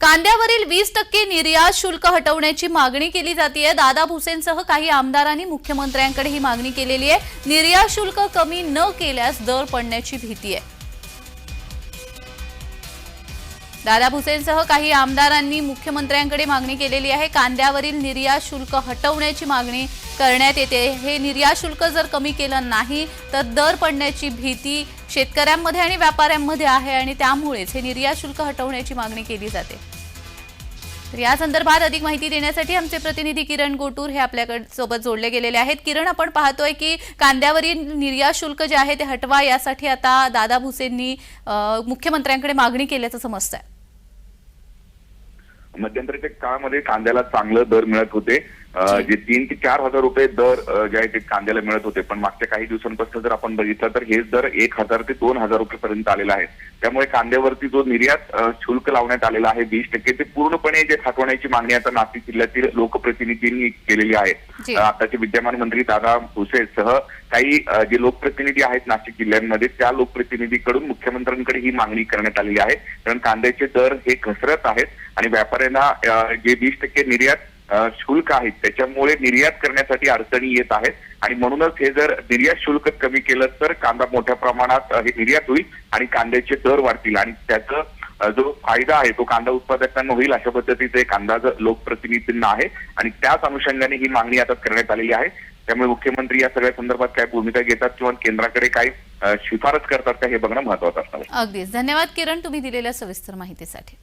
कांद्यावरील वीस टक्के निर्यात शुल्क हटवण्याची मागणी केली जाते दादा भुसेंसह काही आमदारांनी मुख्यमंत्र्यांकडे ही मागणी केलेली आहे. निर्यात शुल्क कमी न केल्यास दर पडण्याची भीती आहे दादा भुसेंसह काही आमदारांनी मुख्यमंत्र्यांकडे मागणी केलेली आहे. कांद्यावरील निर्यात शुल्क हटवण्याची मागणी करण्यात येते. हे निर्यात शुल्क जर कमी केलं नाही तर दर पडण्याची भीती शेतकऱ्यांमध्ये आणि व्यापाऱ्यांमध्ये आहे आणि त्यामुळेच हे निर्यात शुल्क हटवण्याची मागणी केली जाते. तर या संदर्भात अधिक माहिती देण्यासाठी आमचे प्रतिनिधी किरण गोटूर हे आपल्याकडे सोबत जोडले गेलेले आहेत. किरण आपण पाहतोय की कांद्यावरील निर्यात शुल्क जे आहे ते हटवा यासाठी आता दादा भुसेंनी मुख्यमंत्र्यांकडे मागणी केल्याचं समजतंय. मध्यंतरीच्या काळामध्ये कांद्याला चांगलं दर मिळत होते. जे. तीन ते चार हजार रुपये दर जे आहे ते कांद्याला मिळत होते. पण मागच्या काही दिवसांपासून जर आपण बघितलं तर हेच दर एक हजार ते दोन हजार रुपये पर्यंत आलेला आहे. त्यामुळे कांद्यावरती जो निर्यात शुल्क लावण्यात आलेला आहे वीस टक्के ते पूर्णपणे जे हटवण्याची मागणी आता नाशिक जिल्ह्यातील लोकप्रतिनिधींनी केलेली आहे. आताचे विद्यमान मंत्री दादा भुसेसह काही अं, जे लोकप्रतिनिधी आहेत नाशिक जिल्ह्यांमध्ये त्या लोकप्रतिनिधीकडून मुख्यमंत्र्यांकडे ही मागणी करण्यात आलेली आहे. कारण कांद्याचे दर हे घसरत आहेत आणि व्यापाऱ्यांना जे वीस टक्के निर्यात शुल्क आहेत. त्याच्यामुळे निर्यात करण्यासाठी अडचणी येत आहेत. आणि म्हणूनच हे जर निर्यात शुल्क कमी केलं तर कांदा मोठ्या प्रमाणात हे निर्यात होईल आणि कांद्याचे दर वाढतील. आणि त्याचं जो फायदा आहे तो कांदा उत्पादकांना होईल अशा पद्धतीचा एक अंदाज लोकप्रतिनिधींना आहे. आणि त्याच अनुषंगाने ही मागणी आता करण्यात आलेली आहे. त्यामुळे मुख्यमंत्री या सगळ्या संदर्भात काय भूमिका घेतात किंवा केंद्राकडे काय शिफारस करतात का हे बघणं महत्वाचं असणार अगदीच. धन्यवाद किरण. तुम्ही दिलेल्या सविस्तर माहितीसाठी.